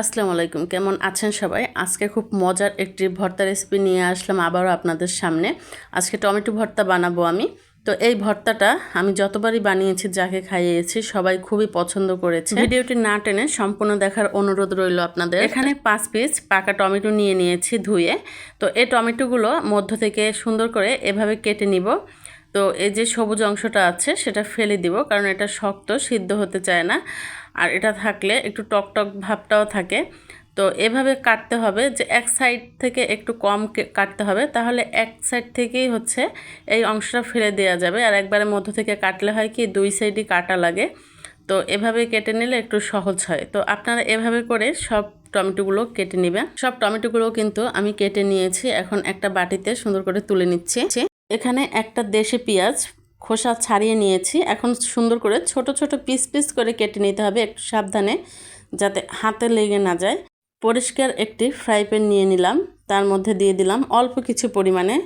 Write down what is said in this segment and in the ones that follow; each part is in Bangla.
আসসালামু আলাইকুম। কেমন আছেন সবাই? আজকে খুব মজার একটি ভর্তা রেসিপি নিয়ে আসলাম আবারও আপনাদের সামনে। আজকে টমেটো ভর্তা বানাবো আমি। তো এই ভর্তাটা আমি যতবারই বানিয়েছি, যাকে খাইয়েছি, সবাই খুবই পছন্দ করেছে। ভিডিওটি না টেনে সম্পূর্ণ দেখার অনুরোধ রইল আপনাদের। এখানে পাঁচ পিস পাকা টমেটো নিয়ে নিয়েছি ধুয়ে। তো এই টমেটোগুলো মধ্য থেকে সুন্দর করে এভাবে কেটে নিব। তো এই যে সবুজ অংশটা আছে, সেটা ফেলে দিব, কারণ এটা শক্ত, সিদ্ধ হতে চায় না। আর এটা থাকলে একটু টক টক ভাবটাও থাকে। তো এভাবে কাটতে হবে যে এক সাইড থেকে একটু কম কাটতে হবে, তাহলে এক সাইড থেকেই হচ্ছে এই অংশটা ফেলে দেওয়া যাবে। আর একবারের মধ্য থেকে কাটলে হয় কি, দুই সাইডই কাটা লাগে। তো এভাবে কেটে নিলে একটু সহজ হয়। তো আপনারা এভাবে করে সব টমেটোগুলো কেটে নেবেন। সব টমেটোগুলো কিন্তু আমি কেটে নিয়েছি, এখন একটা বাটিতে সুন্দর করে তুলে নিচ্ছি। এখানে একটা দেশি পেঁয়াজ খোসা ছাড়িয়ে নিয়েছি। এখন সুন্দর করে ছোট ছোট পিস পিস করে কেটে নিতে হবে একটু সাবধানে, যাতে হাতে লেগে না যায়। পরিষ্কার একটি ফ্রাই প্যান নিয়ে নিলাম। তার মধ্যে দিয়ে দিলাম অল্প কিছু পরিমাণে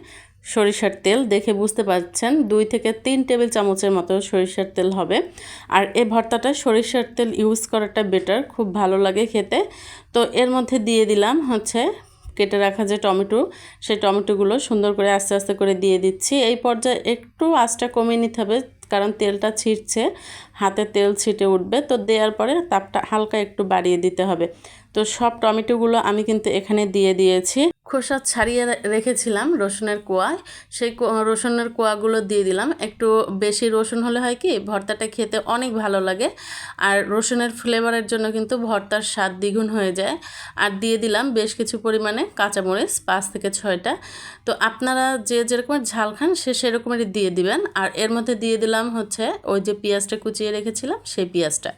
সরিষার তেল। দেখে বুঝতে পারছেন, দুই থেকে তিন টেবিল চামচের মতো সরিষার তেল হবে। আর এ ভর্তাটা সরিষার তেল ইউজ করাটা বেটার, খুব ভালো লাগে খেতে। তো এর মধ্যে দিয়ে দিলাম হচ্ছে কেটে রাখা যে টমেটো, সেই টমেটোগুলো সুন্দর করে আস্তে আস্তে করে দিয়ে দিচ্ছি। এই পর্যায়ে একটু আঁচটা কমিয়ে নিতে হবে, কারণ তেলটা ছিটছে, হাতে তেল ছিটে উঠবে, তো দেওয়ার পরে তাপটা হালকা একটু বাড়িয়ে দিতে হবে। তো সব টমেটোগুলো আমি কিন্তু এখানে দিয়ে দিয়েছি। খোসা ছাড়িয়ে রেখেছিলাম রসুনের কোয়ায় সেই রসুনের কোয়াগুলো দিয়ে দিলাম। একটু বেশি রসুন হলে হয় কি, ভর্তাটা খেতে অনেক ভালো লাগে। আর রসুনের ফ্লেভারের জন্য কিন্তু ভর্তার স্বাদ দ্বিগুণ হয়ে যায়। আর দিয়ে দিলাম বেশ কিছু পরিমাণে কাঁচামরিচ, পাঁচ থেকে ছয়টা। তো আপনারা যে যেরকমের ঝাল খান, সে সেরকমেরই দিয়ে দিবেন। আর এর মধ্যে দিয়ে দিলাম হচ্ছে ওই যে পেঁয়াজটা কুচিয়ে রেখেছিলাম, সেই পেঁয়াজটা।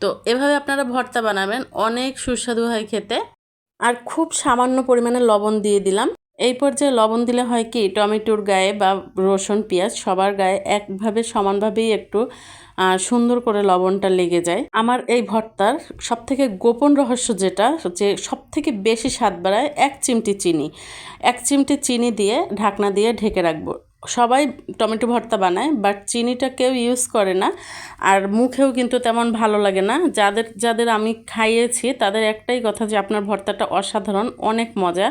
তো এভাবে আপনারা ভর্তা বানাবেন। অনেক সুস্বাদু হয় খেতে। আর খুব সামান্য পরিমাণে লবণ দিয়ে দিলাম। এই পর্যায়ে লবণ দিলে হয় কি, টমেটোর গায়ে বা রসুন, পেঁয়াজ সবার গায়ে একভাবে সমানভাবেই একটু সুন্দর করে লবণটা লেগে যায়। আমার এই ভর্তার সবথেকে গোপন রহস্য যেটা, যে সবথেকে বেশি স্বাদ বাড়ায় এক চিমটি চিনি। এক চিমটি চিনি দিয়ে ঢাকনা দিয়ে ঢেকে রাখব। সবাই টমেটো ভর্তা বানায় বাট চিনিটা কেউ ইউজ করে না। আর মুখেও কিন্তু তেমন ভালো লাগে না। যাদের যাদের আমি খাইয়েছি, তাদের একটাই কথা যে আপনার ভর্তাটা অসাধারণ, অনেক মজা।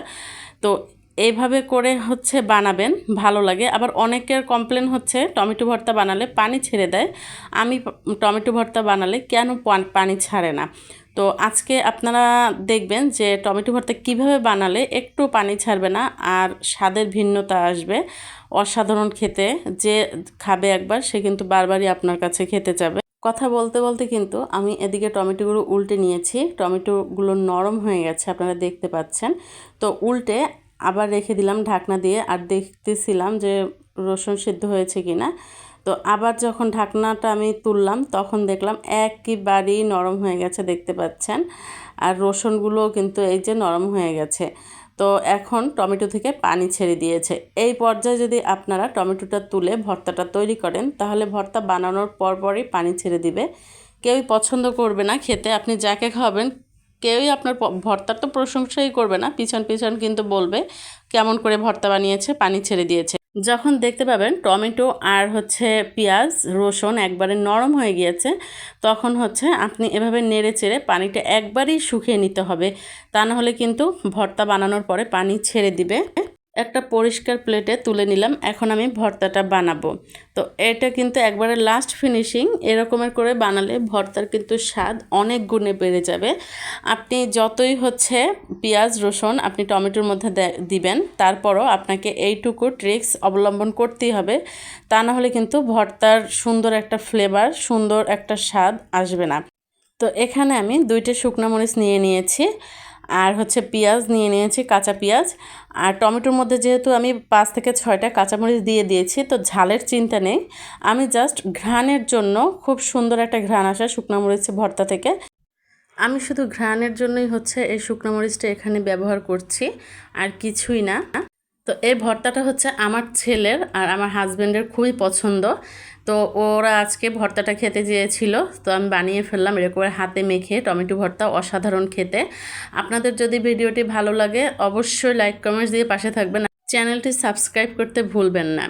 তো এইভাবে করে হচ্ছে বানাবেন, ভালো লাগে। আবার অনেকের কমপ্লেন হচ্ছে, টমেটো ভর্তা বানালে পানি ছেড়ে দেয়। আমি টমেটো ভর্তা বানালে কেন পানি ছাড়ে না? তো আজকে আপনারা দেখবেন যে টমেটো ভর্তা কীভাবে বানালে একটু পানি ছাড়বে না আর স্বাদের ভিন্নতা আসবে। অসাধারণ খেতে, যে খাবে একবার সে কিন্তু বারবারই আপনার কাছে খেতে যাবে। কথা বলতে বলতে কিন্তু আমি এদিকে টমেটোগুলো উল্টে নিয়েছি। টমেটোগুলো নরম হয়ে গেছে, আপনারা দেখতে পাচ্ছেন। তো উল্টে আবার রেখে দিলাম ঢাকনা দিয়ে আর দেখতেছিলাম যে রসুন সিদ্ধ হয়েছে কি না তো আবার যখন ঢাকনাটা আমি তুললাম, তখন দেখলাম একইবারেই নরম হয়ে গেছে দেখতে পাচ্ছেন। আর রসুনগুলোও কিন্তু এই যে নরম হয়ে গেছে। তো এখন টমেটো থেকে পানি ছেড়ে দিয়েছে। এই পর্যায়ে যদি আপনারা টমেটোটা তুলে ভর্তাটা তৈরি করেন, তাহলে ভর্তা বানানোর পরপরই পানি ছেড়ে দিবে। কেউই পছন্দ করবে না খেতে, আপনি যাকে খাওয়াবেন, কেউই আপনার ভর্তার তো প্রশংসাই করবে না, পিছন পিছন কিন্তু বলবে কেমন করে ভর্তা বানিয়েছে, পানি ছেড়ে দিয়েছে। যখন দেখতে পাবেন টমেটো আর হচ্ছে পেঁয়াজ, রসুন একবারে নরম হয়ে গিয়েছে, তখন হচ্ছে আপনি এভাবে নেড়ে চেড়ে পানিটা একবারেই শুকিয়ে নিতে হবে। তা নাহলে কিন্তু ভর্তা বানানোর পরে পানি ছেড়ে দিবে। একটা পরিষ্কার প্লেটে তুলে নিলাম। এখন আমি ভর্তাটা বানাবো। তো এটা কিন্তু একবারে লাস্ট ফিনিশিং এরকমের করে বানালে ভর্তার কিন্তু স্বাদ অনেক গুণে বেড়ে যাবে। আপনি যতই হচ্ছে পেঁয়াজ, রসুন আপনি টমেটোর মধ্যে দিবেন, তারপরও আপনাকে এইটুকু ট্রিক্স অবলম্বন করতেই হবে। তা না হলে কিন্তু ভর্তার সুন্দর একটা ফ্লেভার সুন্দর একটা স্বাদ আসবে না। তো এখানে আমি দুইটা শুকনো মরিচ নিয়ে নিয়েছি। আর হচ্ছে পেঁয়াজ নিয়ে নিয়েছি, কাঁচা পেঁয়াজ। আর টমেটোর মধ্যে যেহেতু আমি পাঁচ থেকে ছয়টা কাঁচামরিচ দিয়ে দিয়েছি, তো ঝালের চিন্তা নেই। আমি জাস্ট ঘ্রাণের জন্য খুব সুন্দর একটা ঘ্রাণ আসে শুকনো মরিচ ভর্তা থেকে। আমি শুধু ঘ্রাণের জন্যই হচ্ছে এই শুকনো মরিচটা এখানে ব্যবহার করছি, আর কিছুই না। তো এই ভর্তাটা হচ্ছে আমার ছেলের আর আমার হাজব্যান্ডের খুবই পছন্দ। তো ওরা আজকে ভর্তাটা খেতে চেয়েছিল, তো আমি বানিয়ে ফেললাম, এরকম হাতে মেখে টমেটো ভর্তা অসাধারণ খেতে। আপনাদের যদি ভিডিওটি ভালো লাগে, অবশ্যই লাইক কমেন্টস দিয়ে পাশে থাকবেন। চ্যানেলটি সাবস্ক্রাইব করতে ভুলবেন না।